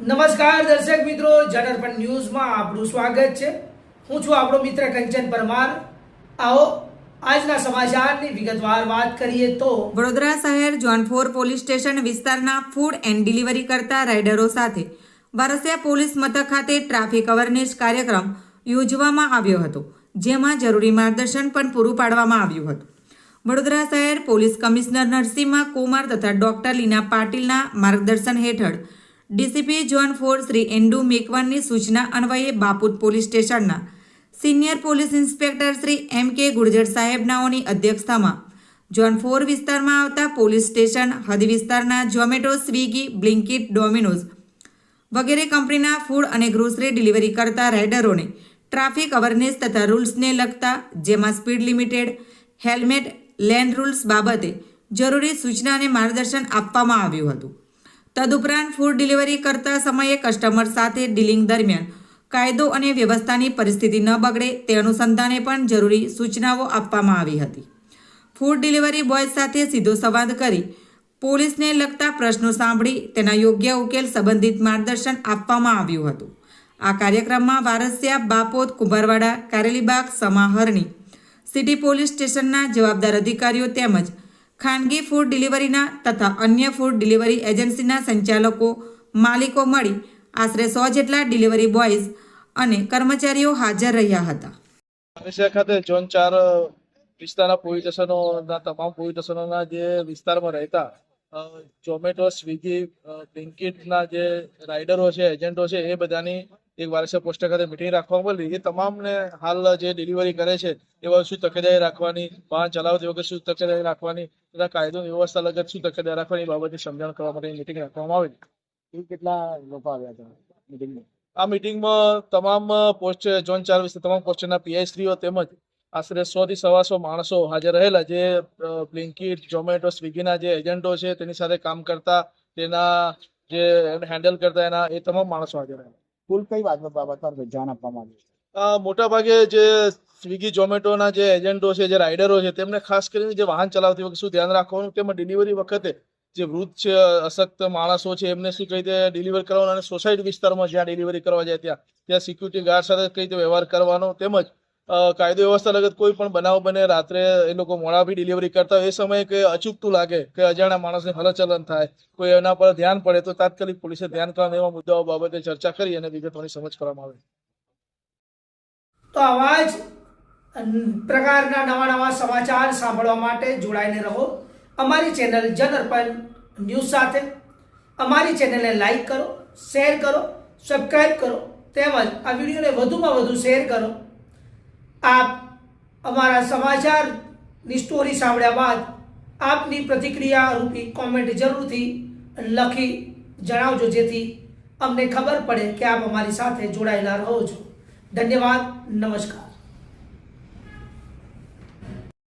નમસ્કાર દર્શક મિત્રો, જનરપણ ન્યૂઝમાં આપનું સ્વાગત છે. હું છું આપણો મિત્ર કંચન પરમાર. આવો, આજના સમાચારની વિગતવાર વાત કરીએ તો વડોદરા શહેર જોનફોર પોલીસ સ્ટેશન વિસ્તારના ફૂડ એન્ડ ડિલિવરી કરતા રાઇડરો સાથે વારસિયા પોલીસ મથક ખાતે ટ્રાફિક અવેરનેસ કાર્યક્રમ યોજવામાં આવ્યો હતો, જેમાં જરૂરી માર્ગદર્શન પણ પૂરું પાડવામાં આવ્યું હતું. વડોદરા શહેર પોલીસ કમિશનર નરસિંહ કુમાર તથા ડોક્ટર લીના પાટીલના માર્ગદર્શન હેઠળ ડીસીપી ઝોન ફોર શ્રી એન્ડુ મેકવાનની સૂચના અન્વયે બાપુત પોલીસ સ્ટેશનના. Senior police inspector Shri M K Gurjar સાહેબનાઓની અધ્યક્ષતામાં. ઝોન ફોર વિસ્તારમાં આવતા પોલીસ સ્ટેશન, હદ વિસ્તારના ઝોમેટો, સ્વિગી બ્લિન્કિટ ડોમિનોઝ વગેરે કંપનીના ફૂડ અને ગ્રોસરી ડિલિવરી કરતા રાઇડરોને ટ્રાફિક અવેરનેસ તથા રૂલ્સને લગતા જેમાં speed limited, helmet, lane rules બાબતે જરૂરી સૂચના અને માર્ગદર્શન આપવામાં આવ્યું હતું. તદુપરાંત ફૂડ ડિલિવરી કરતા સમયે કસ્ટમર સાથે ડીલિંગ દરમિયાન કાયદો અને વ્યવસ્થાની પરિસ્થિતિ ન બગડે તે અનુસંધાને પણ જરૂરી સૂચનાઓ આપવામાં આવી હતી. ફૂડ ડિલિવરી બોય સાથે સીધો સંવાદ કરી પોલીસને લગતા પ્રશ્નો સાંભળી તેના યોગ્ય ઉકેલ સંબંધિત માર્ગદર્શન આપવામાં આવ્યું હતું. આ કાર્યક્રમમાં વારસિયા બાપોત કુંભારવાડા, કારેલીબાગ, સમાહરણી, સિટી પોલીસ સ્ટેશનના જવાબદાર અધિકારીઓ તેમજ ખાનગી ફૂડ ડિલિવરીના તથા અન્ય ફૂડ ડિલિવરી એજન્સીના સંચાલકો, માલિકો મળી આશરે સો જેટલા ડિલિવરી બોયઝ અને કર્મચારીઓ હાજર રહ્યા હતા. એશિયા ખાતે ઝોન ચાર વિસ્તારના પોલીસ સ્ટેશનોના તમામ પોલીસ સ્ટેશનોના જે વિસ્તારમાં રહેતા ઝોમેટો, સ્વિગી બ્લિન્કિટના જે રાઇડરો છે એજન્ટો છે, એ બધાની એક વારસો પોસ્ટર ખાતે મિટિંગ રાખવામાં આવેલી. એ તમામને હાલ જે ડિલિવરી કરે છે એવા શું તકેદારી રાખવાની વાહન ચલાવતી વખતે શું તકેદારી રાખવાની તથા કાયદો વ્યવસ્થા લગત શું તકેદારી રાખવાની બાબતની સમજણ કરવા માટે મિટિંગ રાખવામાં આવેલી. કેટલા લોકો આવ્યા હતા મિટિંગમાં આ મિટિંગમાં તમામ પોસ્ટ ઝોન ચાર વિસ્તાર તમામ પોસ્ટના પીઆઈશ્રીઓ તેમજ આશરે સો થી સવાસો માણસો હાજર રહેલા જે બ્લિન્કિટ ઝોમેટો સ્વિગીના જે એજન્ટો છે તેની સાથે કામ કરતા તેના જે હેન્ડલ કરતા એના એ તમામ માણસો હાજર રહેલા. કુલ કઈ બાબત પર ધ્યાન આપવામાં આવ્યું મોટા ભાગે જે સ્વિગી ઝોમેટોના જે એજન્ટો છે, જે રાઇડરો છે, તેમને ખાસ કરીને જે વાહન ચલાવતી વખતે શું ધ્યાન રાખવાનું તેમજ ડિલિવરી વખતે જે વૃદ્ધ છે, અશક્ત માણસો છે, એમને શું કઈ રીતે ડિલિવર કરવાનું અને સોસાયટી વિસ્તારમાં જ્યાં ડિલિવરી કરવા જાય ત્યાં ત્યાં સિક્યુરિટી ગાર્ડ સાથે કઈ રીતે વ્યવહાર કરવાનો, તેમજ કાયદો વ્યવસ્થા લગત કોઈ પણ બનાવ બને, રાત્રે એ લોકો મોડા બી ડિલિવરી કરતા હોય એ સમયે કે અચૂકતું લાગે કે અજાણ્યા માણસને હલચલન થાય, કોઈ એના પર ધ્યાન પડે તો તાત્કાલિક પોલીસે ધ્યાન કરવા એવા મુદ્દાઓ બાબતે ચર્ચા કરી અને વિગતોની સમજ કરવામાં આવે. તો આવા જ પ્રકારના નવા નવા સમાચાર સાંભળવા માટે જોડાઈને રહો. અમારી ચેનલ જનઅર્પણ ન્યૂઝ સાથે. અમારી ચેનલને લાઈક કરો, શેર કરો સબસ્ક્રાઈબ કરો, તેમજ આ વિડીયોને વધુમાં વધુ શેર કરો. આપ અમારા સમાચારની સ્ટોરી સાંભળ્યા બાદ આપની પ્રતિક્રિયા રૂપી કોમેન્ટ જરૂરથી લખી જણાવજો, જેથી અમને ખબર પડે કે આપ અમારી સાથે જોડાયેલા રહો છો. ધન્યવાદ, નમસ્કાર.